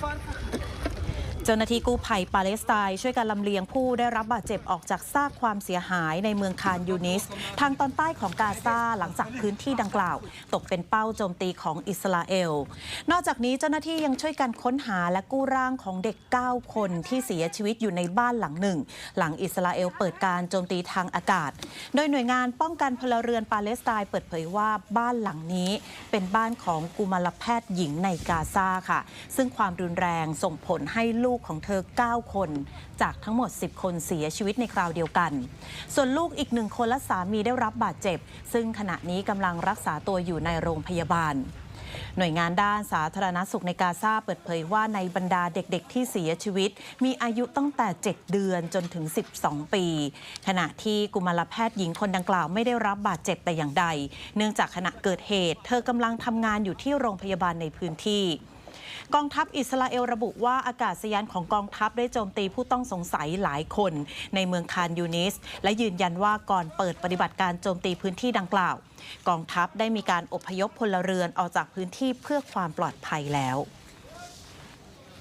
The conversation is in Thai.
farklı. จ้าหน้าที่กู้ภัยปาเลสไตน์ช่วยกันลำเลียงผู้ได้รับบาดเจ็บออกจากซากความเสียหายในเมืองคานยูนิส ทางตอนใต้ของกาซาหลังจากพื้นที่ดังกล่าว ตกเป็นเป้าโจมตีของอิสราเอล นอกจากนี้เจ้าหน้าที่ยังช่วยกันค้นหาและกู้ร่างของเด็ก 9 คนที่เสียชีวิตอยู่ในบ้านหลังหนึ่ง หลังอิสราเอลเปิดการโจมตีทางอากาศ โดยหน่วยงานป้องกันพลเรือนปาเลสไตน์เปิดเผยว่าบ้านหลังนี้เป็นบ้านของกุมารแพทย์หญิงในกาซาค่ะ ซึ่งความรุนแรงส่งผลให้ลูกของเธอ 9 คน จากทั้งหมด 10 คนเสียชีวิตในคราวเดียวกัน ส่วนลูกอีกหนึ่งคนและสามีได้รับบาดเจ็บ ซึ่งขณะนี้กำลังรักษาตัวอยู่ในโรงพยาบาลหน่วยงานด้านสาธารณสุขในกาซาเปิดเผยว่าในบรรดาเด็กๆ ที่เสียชีวิต มีอายุตั้งแต่ 7 เดือนจนถึง 12 ปี ขณะที่กุมารแพทย์หญิงคนดังกล่าวไม่ได้รับบาดเจ็บแต่อย่างใด เนื่องจากขณะเกิดเหตุ เธอกำลังทำงานอยู่ที่โรงพยาบาลในพื้นที่ กองทัพอิสราเอลระบุว่าอากาศยานของกองทัพได้โจมตีผู้ต้องสงสัยหลายคน ในเมืองคานยูนิส และยืนยันว่าก่อนเปิดปฏิบัติการโจมตีพื้นที่ดังกล่าว กองทัพได้มีการอพยพพลเรือนออกจากพื้นที่เพื่อความปลอดภัยแล้ว